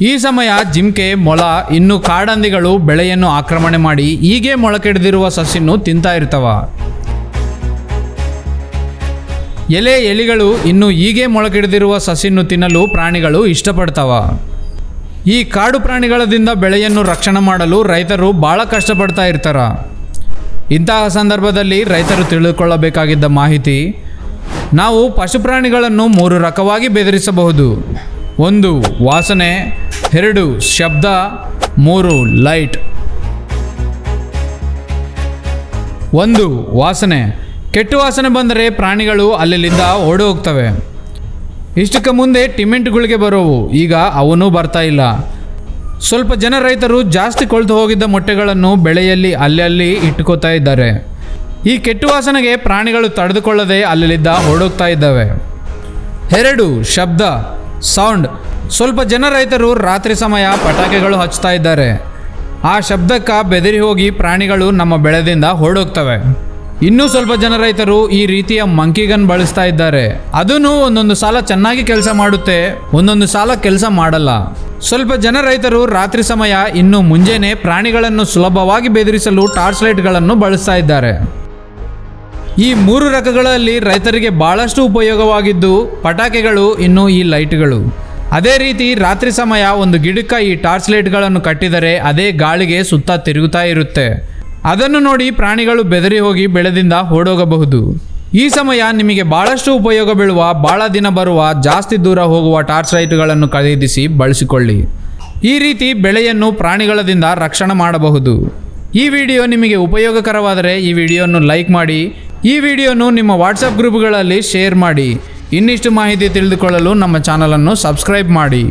ಈ ಸಮಯ ಜಿಂಕೆ ಮೊಳ ಇನ್ನು ಕಾಡಂದಿಗಳು ಬೆಳೆಯನ್ನು ಆಕ್ರಮಣೆ ಮಾಡಿ ಹೀಗೆ ಮೊಳಕೆಡೆದಿರುವ ಸಸಿನ್ನು ತಿಂತಾ ಇರ್ತವ. ಎಲೆ, ಎಲಿಗಳು ಇನ್ನು ಹೀಗೆ ಮೊಳಕೆಡೆದಿರುವ ಸಸಿನ್ನು ತಿನ್ನಲು ಪ್ರಾಣಿಗಳು ಇಷ್ಟಪಡ್ತವ. ಈ ಕಾಡು ಪ್ರಾಣಿಗಳದಿಂದ ಬೆಳೆಯನ್ನು ರಕ್ಷಣೆ ಮಾಡಲು ರೈತರು ಭಾಳ ಕಷ್ಟಪಡ್ತಾ ಇರ್ತಾರ. ಇಂತಹ ಸಂದರ್ಭದಲ್ಲಿ ರೈತರು ತಿಳಿದುಕೊಳ್ಳಬೇಕಾಗಿದ್ದ ಮಾಹಿತಿ, ನಾವು ಪಶುಪ್ರಾಣಿಗಳನ್ನು ಮೂರು ರಕವಾಗಿ ಬೆದರಿಸಬಹುದು. ಒಂದು, ವಾಸನೆ ಎರಡು ಶಬ್ದ, ಮೂರು ಲೈಟ್. ಒಂದು ವಾಸನೆ. ಕೆಟ್ಟ ವಾಸನೆ ಬಂದರೆ ಪ್ರಾಣಿಗಳು ಅಲ್ಲಿಂದ ಓಡಿ ಹೋಗ್ತವೆ ಇಷ್ಟಕ್ಕೆ ಮುಂದೆ ಟಿಮೆಂಟ್ಗಳಿಗೆ ಬರೋವು. ಈಗ ಅವನು ಬರ್ತಾ ಇಲ್ಲ. ಸ್ವಲ್ಪ ಜನ ರೈತರು ಜಾಸ್ತಿ ಕೊಳ್ತು ಹೋಗಿದ್ದ ಮೊಟ್ಟೆಗಳನ್ನು ಬೆಳೆಯಲ್ಲಿ ಅಲ್ಲಲ್ಲಿ ಇಟ್ಕೋತಾ ಇದ್ದಾರೆ. ಈ ಕೆಟ್ಟ ವಾಸನೆಗೆ ಪ್ರಾಣಿಗಳು ತಡೆದುಕೊಳ್ಳದೆ ಅಲ್ಲಿದ್ದ ಓಡೋಗ್ತಾ ಇದ್ದಾವೆ. ಎರಡು ಶಬ್ದ, ಸೌಂಡ್. ಸ್ವಲ್ಪ ಜನ ರೈತರು ರಾತ್ರಿ ಸಮಯ ಪಟಾಕಿಗಳು ಹಚ್ತಾ ಇದ್ದಾರೆ. ಆ ಶಬ್ದಕ್ಕೆ ಬೆದರಿ ಹೋಗಿ ಪ್ರಾಣಿಗಳು ನಮ್ಮ ಬೆಳೆದಿಂದ ಹೊರಡೋಗ್ತವೆ ಇನ್ನೂ ಸ್ವಲ್ಪ ಜನ ರೈತರು ಈ ರೀತಿಯ ಮಂಕಿ ಗನ್ ಬಳಸ್ತಾ ಇದ್ದಾರೆ. ಅದನ್ನು ಒಂದೊಂದು ಸಾಲ ಚೆನ್ನಾಗಿ ಕೆಲಸ ಮಾಡುತ್ತೆ, ಒಂದೊಂದು ಸಾಲ ಕೆಲಸ ಮಾಡಲ್ಲ. ಸ್ವಲ್ಪ ಜನ ರೈತರು ರಾತ್ರಿ ಸಮಯ ಇನ್ನು ಮುಂಜಾನೆ ಪ್ರಾಣಿಗಳನ್ನು ಸುಲಭವಾಗಿ ಬೆದರಿಸಲು ಟಾರ್ಚ್ ಲೈಟ್ಗಳನ್ನು ಬಳಸ್ತಾ ಇದ್ದಾರೆ. ಈ ಮೂರು ರಕಗಳಲ್ಲಿ ರೈತರಿಗೆ ಬಹಳಷ್ಟು ಉಪಯೋಗವಾಗಿದ್ದು, ಪಟಾಕಿಗಳು ಇನ್ನು ಈ ಲೈಟ್ಗಳು. ಅದೇ ರೀತಿ ರಾತ್ರಿ ಸಮಯ ಒಂದು ಗಿಡಕ್ಕೆ ಈ ಟಾರ್ಚ್ ಲೈಟ್ಗಳನ್ನು ಕಟ್ಟಿದರೆ ಅದೇ ಗಾಳಿಗೆ ಸುತ್ತ ತಿರುಗುತ್ತಾ ಇರುತ್ತೆ. ಅದನ್ನು ನೋಡಿ ಪ್ರಾಣಿಗಳು ಬೆದರಿ ಹೋಗಿ ಬೆಳೆದಿಂದ ಓಡೋಗಬಹುದು. ಈ ಸಮಯ ನಿಮಗೆ ಬಹಳಷ್ಟು ಉಪಯೋಗ ಬೀಳುವ, ಬಹಳ ದಿನ ಬರುವ, ಜಾಸ್ತಿ ದೂರ ಹೋಗುವ ಟಾರ್ಚ್ ಲೈಟ್ಗಳನ್ನು ಖರೀದಿಸಿ ಬಳಸಿಕೊಳ್ಳಿ. ಈ ರೀತಿ ಬೆಳೆಯನ್ನು ಪ್ರಾಣಿಗಳದಿಂದ ರಕ್ಷಣೆ ಮಾಡಬಹುದು. ಈ ವಿಡಿಯೋ ನಿಮಗೆ ಉಪಯೋಗಕರವಾದರೆ ಈ ವಿಡಿಯೋವನ್ನು ಲೈಕ್ ಮಾಡಿ, ಈ ವಿಡಿಯೋನು ನಿಮ್ಮ ವಾಟ್ಸಪ್ ಗ್ರೂಪ್ಗಳಲ್ಲಿ ಶೇರ್ ಮಾಡಿ. ಇನ್ನಿಷ್ಟು ಮಾಹಿತಿ ತಿಳಿದುಕೊಳ್ಳಲು ನಮ್ಮ ಚಾನಲನ್ನು ಸಬ್ಸ್ಕ್ರೈಬ್ ಮಾಡಿ.